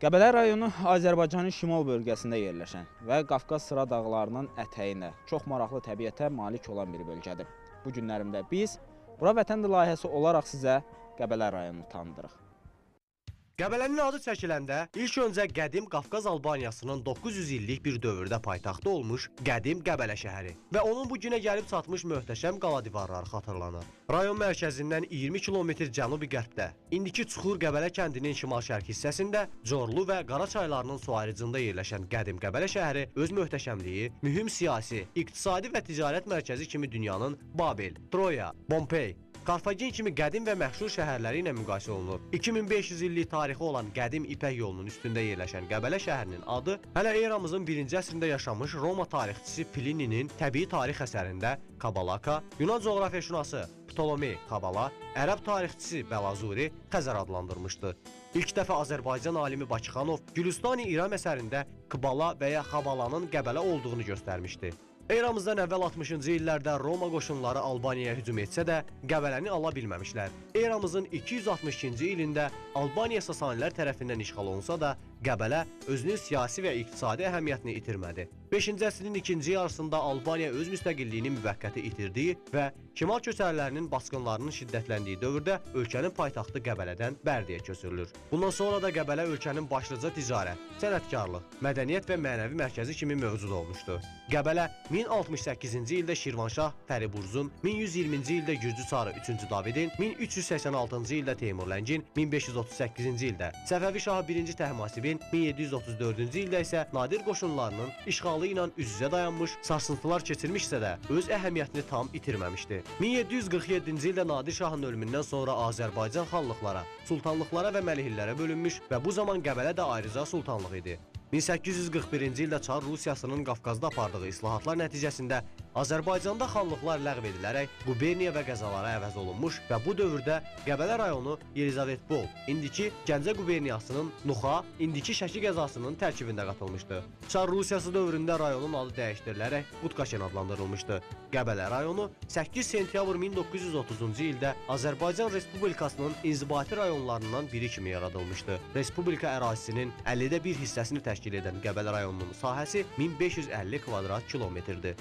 Qəbələ rayonu Azərbaycanın şimal bölgəsində yerləşən və Qafqaz sıra dağlarının ətəyində çox maraqlı təbiətə malik olan bir bölgədir. Bu günlərimdə biz Bura vətəndir layihəsi olaraq sizə Qəbələ rayonunu tanıdırıq. Qəbələnin adı çəkiləndə ilk öncə qədim Qafqaz Albaniyasının 900 illik bir dövrdə paytaxtı olmuş qədim Qəbələ şəhəri və onun bu günə gəlib çatmış möhtəşəm qala divarları xatırlanır. Rayon mərkəzindən 20 kilometr cənubi-qərbdə, indiki Çuxur Qəbələ kəndinin şimal-şərq hissəsində Corlu və Qara çaylarının su ayrıcında yerləşən qədim Qəbələ şəhəri öz möhtəşəmliyi, mühüm siyasi, iqtisadi və ticarət mərkəzi kimi dünyanın Babil, Troya, Pompey, Karfagen kimi qədim və məşhur şəhərləri ilə müqayisə olunur. 2500 illik tarixi olan qədim İpək yolunun üstündə yerləşən Qəbələ şəhərinin adı hələ eramızın 1-ci əsrində yaşamış Roma tarixçisi Plininin təbii tarix əsərində Kabalaka, Yunan coğrafiyaşünası Ptolomey Kabala, ərəb tarixçisi Bəlazuri Xəzər adlandırmışdı. İlk dəfə Azərbaycan alimi Bakıxanov Gülüstani İram əsərində Kbala və ya Xabalanın Qəbələ olduğunu göstərmişdi. Eramızdan əvvəl 60-cı illərdə Roma qoşunları Albaniyaya hücum etsə də Qəbələni ala bilməmişlər. Eramızın 262-ci ilində Albaniya Sasanilər tərəfindən işğal olunsa da Qəbələ özünün siyasi və iqtisadi əhəmiyyətini itirmədi. 5-ci əsrin ikinci yarısında Albaniya öz müstəqilliyini müvəqqəti itirdiyi və şimal köçərlərinin basqınlarının şiddətləndiyi dövrdə ölkənin paytaxtı Qəbələdən Bərdəyə köçürülür. Bundan sonra da Qəbələ ölkənin başlıca ticarət, sənətkarlıq, mədəniyyət və mənəvi mərkəzi kimi mövcud olmuşdu. Qəbələ 1068-ci ildə Şirvanşah Fəriburzun, 1120-ci ildə Gürcü çarı 3-cü Davidin, 1386-cı ildə Teymur Ləngin, 1538-ci ildə Səfəvi şahı 1-ci Təhmasibin, 1734-cü ildə isə Nadir qoşunlarının işğalı ilə üz-üzə dayanmış, sarsıntılar keçirmişsə də öz əhəmiyyətini tam itirməmişdi. 1747-ci ildə Nadir şahın ölümündən sonra Azərbaycan xanlıqlara, sultanlıqlara və məlihillərə bölünmüş və bu zaman Qəbələ də ayrıca sultanlıq idi. 1841-ci ildə Çar Rusiyasının Qafqazda apardığı islahatlar nəticəsində Azərbaycanda xanlıqlar ləğv edilərək quberniya və qəzalara əvəz olunmuş və bu dövrdə Qəbələ rayonu Yelizavetpol, indiki Gəncə quberniyasının Nuxa, indiki Şəki qəzasının tərkibində qatılmışdı. Çar Rusiyası dövründə rayonun adı dəyişdirilərək Qutqaşen adlandırılmışdı. Qəbələ rayonu 8 sentyabr 1930-cu ildə Azərbaycan Respublikasının inzibati rayonlarından biri kimi yaradılmışdı. Respublika ərazisinin 50-də bir hissəsini təşkil edən Qəbələ rayonunun sahəsi 1550 kvadrat kilometrdir.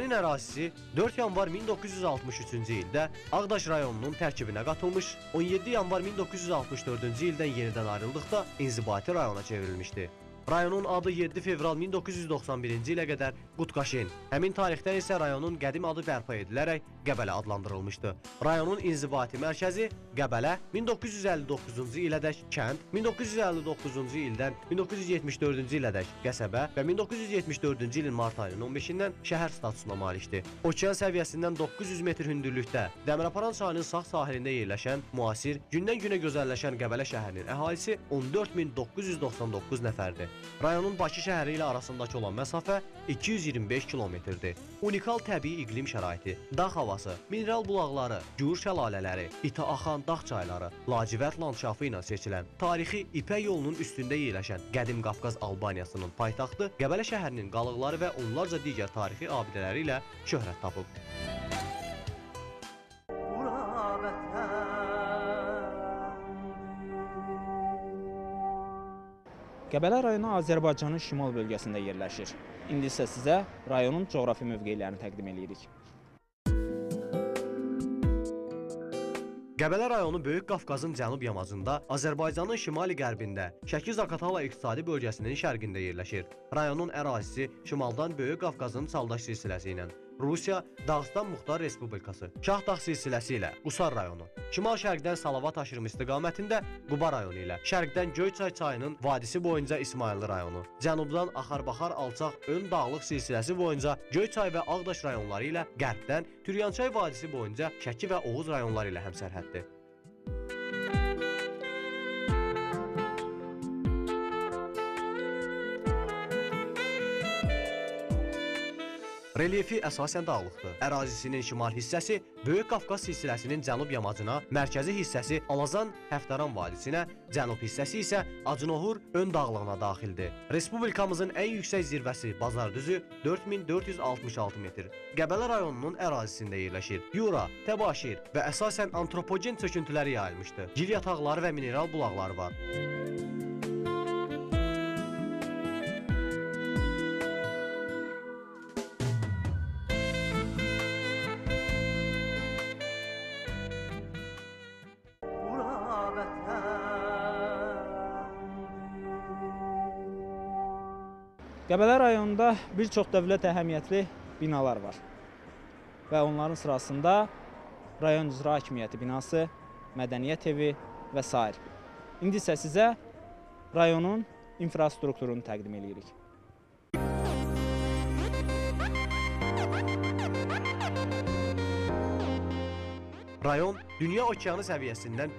Qəbələnin ərazisi 4 yanvar 1963-cü ildə Ağdaş rayonunun tərkibinə qatılmış, 17 yanvar 1964-cü ildən yenidən ayrıldıqda inzibati rayona çevrilmişdi. Rayonun adı 7 fevral 1991-ci ilə qədər Qutqaşin, həmin tarixdən isə rayonun qədim adı bərpa edilərək Qəbələ adlandırılmışdı. Rayonun inzibati mərkəzi Qəbələ 1959-cu ilədək kənd, 1959-cu ildən 1974-cü ilədək qəsəbə və 1974-cü ilin mart ayının 15-dən şəhər statusuna malikdir. Okean səviyyəsindən 900 metr hündürlükdə Dəmiraparan çayının sağ sahilində yerləşən müasir, gündən-günə gözəlləşən Qəbələ şəhərinin əhalisi 14999 nəfərdir. Rayonun Bakı şəhəri ilə arasındakı olan məsafə 225 kilometrdir. Unikal təbii iqlim şəraiti, dağ havası, mineral bulaqları, Gur şəlalələri, ita axan dağ çayları, lacivərd landşafı ilə seçilən, tarixi İpək yolunun üstündə yerləşən qədim Qafqaz Albaniyasının paytaxtı Qəbələ şəhərinin qalıqları və onlarca digər tarixi abidələri ilə şöhrət tapıb. Qəbələ rayonu Azərbaycanın şimal bölgəsində yerləşir. İndi isə sizə rayonun coğrafi mövqelərini təqdim edirik. Qəbələ rayonu Böyük Qafqazın cənub yamacında, Azərbaycanın şimali-qərbində, Şəki-Zaqatala iqtisadi bölgəsinin şərqində yerləşir. Rayonun ərazisi şimaldan Böyük Qafqazın Çaldaş silsiləsi ilə, Rusiya Dağıstan Muxtar Respublikası, Şahdağ silsiləsi ilə Qusar rayonu, şimal-şərqdən Salavat aşırımı istiqamətində Quba rayonu ilə, şərqdən Göyçay çayının vadisi boyunca İsmayıllı rayonu, cənubdan Axarbaxar alçaq ön dağlıq silsiləsi boyunca Göyçay və Ağdaş rayonları ilə, qərbdən Türyançay vadisi boyunca Şəki və Oğuz rayonları ilə həmsərhəddir. Relyefi əsasən dağlıqdır. Ərazisinin şimal hissəsi Böyük Qafqaz silsiləsinin cənub yamacına, mərkəzi hissəsi Alazan Həftaran vadisinə, cənub hissəsi isə Acınohur ön dağlığına daxildir. Respublikamızın ən yüksək zirvəsi Bazardüzü 4466 metr. Qəbələ rayonunun ərazisində yerləşir. Yura, təbaşir və əsasən antropogen çöküntüləri yayılmışdır. Gil yataqları və mineral bulaqları var. Qəbələ rayonunda bir çox dövlət əhəmiyyətli binalar var. Və onların sırasında rayon icra hakimiyyəti binası, mədəniyyət evi və s. İndi isə sizə rayonun infrastrukturunu təqdim edirik. Rayon dünya okeanı səviyyəsindən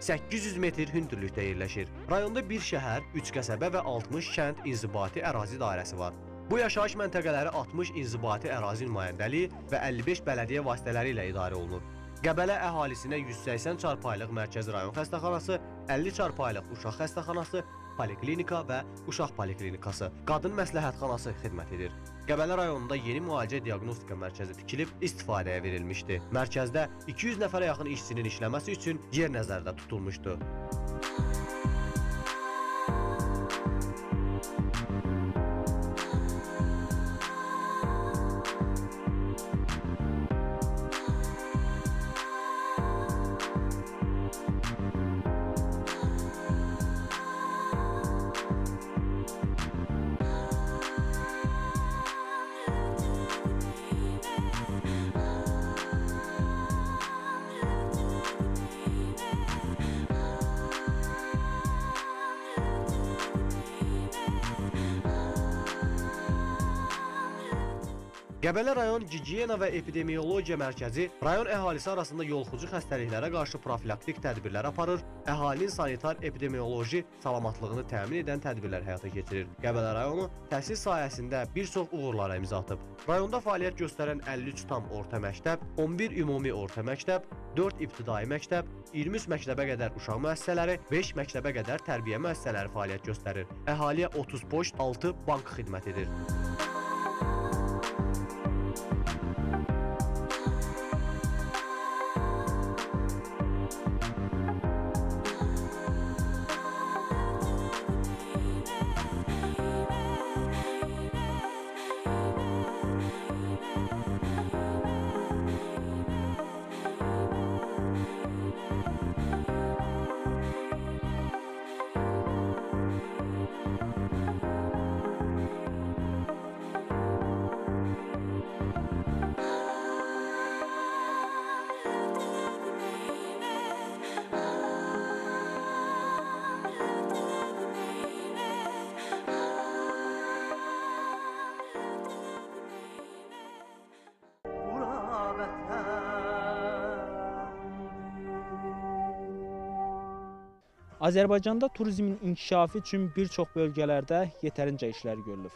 500-800 metr hündürlükdə yerləşir. Rayonda bir şəhər, 3 qəsəbə və 60 kənd inzibati ərazi dairəsi var. Bu yaşayış məntəqələri 60 inzibati ərazi nümayəndəliyi və 55 bələdiyyə vasitələri ilə idarə olunur. Qəbələ əhalisinə 180 çarpayılıq mərkəzi rayon xəstəxanası, 50 çarpayılıq uşaq xəstəxanası, poliklinika və uşaq poliklinikası, qadın məsləhətxanası xidmət edir. Qəbələ rayonunda yeni müalicə diaqnostika mərkəzi tikilib istifadəyə verilmişdi. Mərkəzdə 200 nəfərə yaxın işçinin işləməsi üçün yer nəzərdə tutulmuşdu. Qəbələ rayon gigiyena və epidemiologiya mərkəzi rayon əhalisi arasında yoluxucu xəstəliklərə qarşı profilaktik tədbirlər aparır, əhalinin sanitar epidemioloji salamatlığını təmin edən tədbirlər həyata keçirir. Qəbələ rayonu təhsil sahəsində bir çox uğurlara imza atıb. Rayonda fəaliyyət göstərən 53 tam orta məktəb, 11 ümumi orta məktəb, 4 ibtidai məktəb, 23 məktəbə qədər uşaq müəssisələri, 5 məktəbə qədər tərbiyə müəssisələri fəaliyyət göstərir. Əhaliyə 30 poçt, 6 bank xidmət edir. Azərbaycanda turizmin inkişafı üçün bir çox bölgələrdə yetərincə işlər görülür.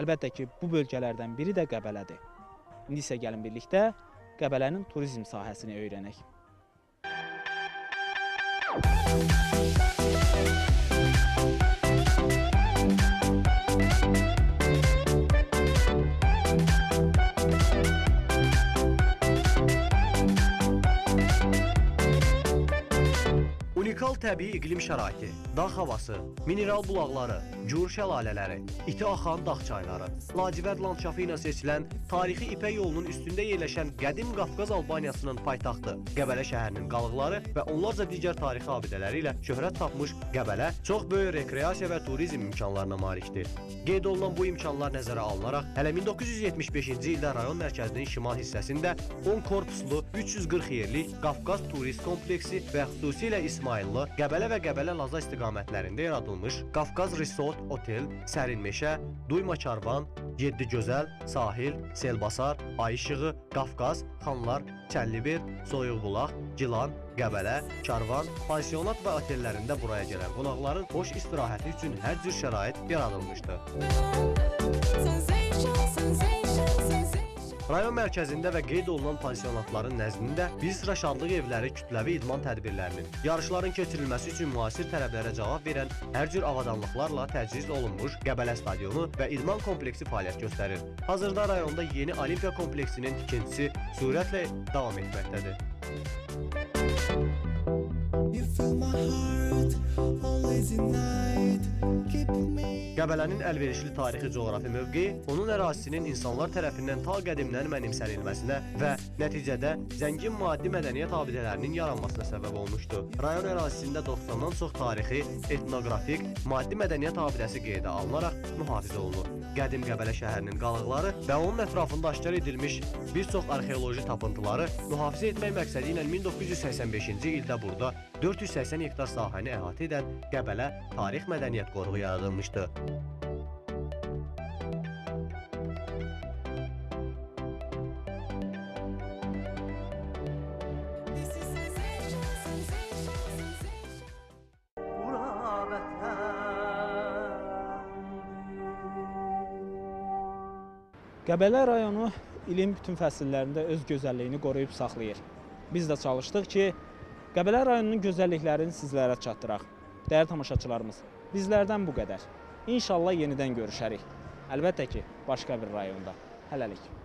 Əlbəttə ki, bu bölgələrdən biri də Qəbələdir. İndi isə gəlin birlikdə Qəbələnin turizm sahəsini öyrənək. Unikal təbii iqlim şəraiti, dağ havası, mineral bulaqları, gur şəlalələri, iti axan dağ çayları, lacivərd landşafı ilə seçilən tarixi İpək yolunun üstündə yerləşən qədim Qafqaz Albaniyasının paytaxtı Qəbələ şəhərinin qalıqları və onlarca digər tarixi abidələri ilə şöhrət tapmış Qəbələ çox böyük rekreasiya və turizm imkanlarına malikdir. Qeyd olunan bu imkanlar nəzərə alınaraq, hələ 1975-ci ildə rayon mərkəzinin şimal hissəsində 10 korpuslu 340 yerlik Qafqaz turist kompleksi və xüsusilə İsmayıllı, Qəbələ və Qəbələ Laza istiqamətlərində yaradılmış Qafqaz Resort Otel, Sərin Meşə, Duyma Karvan, 7 Gözəl, Sahil, Selbasar, Ay İşığı, Qafqaz, Xanlar, Çəllibel, Soyuqbulaq, Gilan, Qəbələ, Karvan, pansionat və otellərində buraya gələn qonaqların xoş istirahəti üçün hər cür şərait yaradılmışdı. Rayon mərkəzində və qeyd olunan pansionatların nəzdində bir sıra şadlıq evləri kütləvi idman tədbirlərinin, yarışların keçirilməsi üçün müasir tələblərə cavab verən hər cür avadanlıqlarla təchiz olunmuş Qəbələ stadionu və idman kompleksi fəaliyyət göstərir. Hazırda rayonda yeni Olimpiya kompleksinin tikintisi sürətlə davam etməkdədir. You fill my heart always at night, Qəbələnin əlverişli tarixi coğrafi mövqeyi onun ərazisinin insanlar tərəfindən ta qədimdən mənimsənilməsinə və nəticədə zəngin maddi mədəniyyət abidələrinin yaranmasına səbəb olmuşdu. Rayon ərazisində 90-dan çox tarixi, etnoqrafik, maddi mədəniyyət abidəsi qeydə alınaraq mühafizə olunur. Qədim Qəbələ şəhərinin qalıqları və onun ətrafında aşkar edilmiş bir çox arxeoloji tapıntıları mühafizə etmək məqsədi ilə 1985-ci ildə burada 480 hektar sahəni əhatə edən Qəbələ Tarix Mədəniyyət Qoruğu yaradılmışdı. Qəbələ rayonu ilin bütün fəsillərində öz gözəlliyini qoruyub saxlayır. Biz də çalışdıq ki, Qəbələ rayonunun gözəlliklərini sizlərə çatdıraq. Dəyərli tamaşaçılarımız, bizlərdən bu qədər. İnşallah yenidən görüşərik. Əlbəttə ki, başqa bir rayonda. Hələlik.